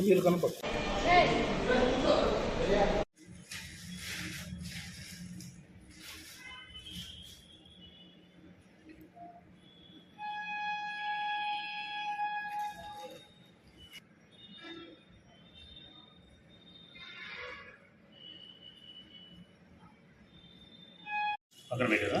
మీరు కనపడు పక్కన పెట్టారా?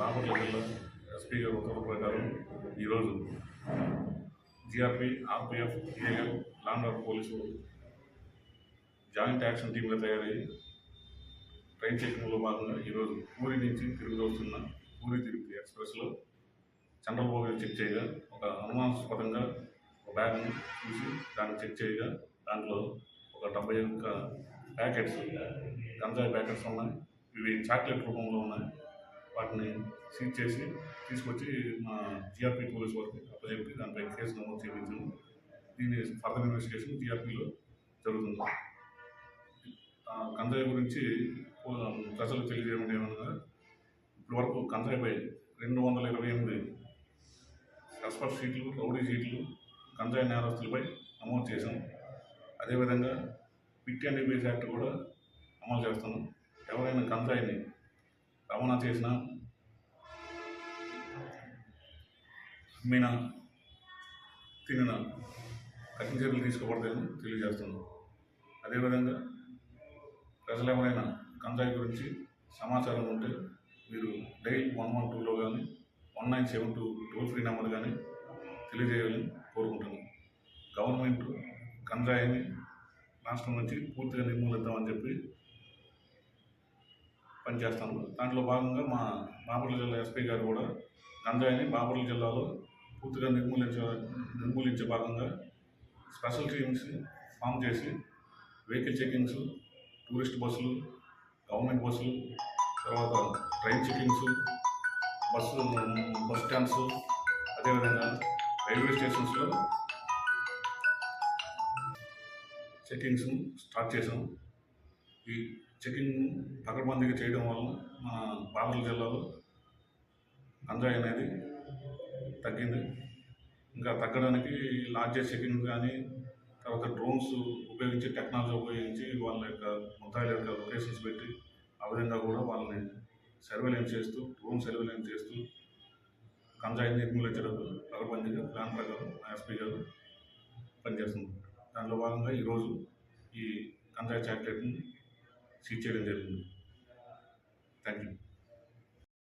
బాపట్ల జిల్లా ఎస్పీ గారు ఉత్తర్వుల ప్రకారం ఈరోజు జిఆర్పి ఆర్పిఎఫ్ ఏఎల్ లాండ్ పోలీసులు పోలీసు జాయింట్ యాక్షన్ టీంగా తయారయ్యి ట్రైన్ చెక్కింగ్లో భాగంగా ఈరోజు పూరి నుంచి తిరిగి వస్తున్న పూరి తిరుపతి ఎక్స్ప్రెస్లో సెంట్రల్ బోగి చెక్ చేయగా ఒక అనుమానాస్పదంగా ఒక బ్యాగ్ను చూసి దాన్ని చెక్ చేయగా దాంట్లో ఒక డెబ్బై ఒక్క ప్యాకెట్స్ గంజాయి ప్యాకెట్స్ ఉన్నాయి. ఇవి చాక్లెట్ రూపంలో ఉన్నాయి. వాటిని సీజ్ చేసి తీసుకొచ్చి మా జిఆర్పి పోలీస్ వారికి అప్పచెప్పి దానిపై కేసు నమోదు చేయించాము దీని ఫర్దర్ ఇన్వెస్టిగేషన్ జిఆర్పిలో జరుగుతుంది. ఆ, గురించి ప్రజలు ప్రజలకు తెలియజేయడం ఏమనగా ఇప్పటివరకు గంజాయిపై రెండు వందల ఇరవై ఎనిమిది ఎక్స్పర్ట్ షీట్లు రౌడీ షీట్లు గంజాయి నేరస్తులపై నమోదు చేశాం. అదేవిధంగా పిట్ అండ్ బీచ్ యాక్ట్ కూడా అమలు చేస్తున్నాం. ఎవరైనా కందాయిని రవాణా చేసిన అమ్మిన తినిన కఠిన చర్యలు తీసుకోబడతాయని తెలియజేస్తున్నాం. అదేవిధంగా ప్రజలు ఎవరైనా కంజాయి గురించి సమాచారం ఉంటే మీరు డైల్ వన్ వన్ టూలో కానీ one nine seven two toll free number కానీ తెలియజేయాలని కోరుకుంటున్నాం. గవర్నమెంట్ కంజాయిని రాష్ట్రం నుంచి పూర్తిగా నిర్మూలిద్దామని చెప్పి పనిచేస్తాము దాంట్లో భాగంగా మా బాపట్ల జిల్లా ఎస్పీ గారు కూడా గంజాయిని బాపట్ల జిల్లాలో పూర్తిగా నిర్మూలించ నిర్మూలించే భాగంగా స్పెషల్ టీమ్స్ ఫామ్ చేసి వెహికల్ చెకింగ్స్ టూరిస్ట్ బస్సులు గవర్నమెంట్ బస్సులు తర్వాత train checkings bus bus stands అదేవిధంగా రైల్వే స్టేషన్స్లో చెకింగ్స్ స్టార్ట్ చేసాం ఈ చెకింగ్ పకడ్బందీగా చేయడం వలన మన బాపట్ల జిల్లాలో గంజాయి అనేది తగ్గింది. ఇంకా తగ్గడానికి లార్జెస్ట్ చెకింగ్ కానీ తర్వాత డ్రోన్స్ ఉపయోగించి టెక్నాలజీ ఉపయోగించి వాళ్ళ యొక్క ముద్దాయిల యొక్క లొకేషన్స్ పెట్టి ఆ విధంగా కూడా వాళ్ళని సర్వేలెన్స్ చేస్తూ డ్రోన్ సర్వేలెన్స్ చేస్తూ గంజాయిని నిర్మూలించడం పకడ్బందీగా ప్లాన్ ప్రకారం ఎస్పీ గారు పనిచేస్తుంది దాంట్లో భాగంగా ఈరోజు ఈ గంజాయి చాక్లెట్ని సీజ్ చేయడం జరిగింది థ్యాంక్ యూ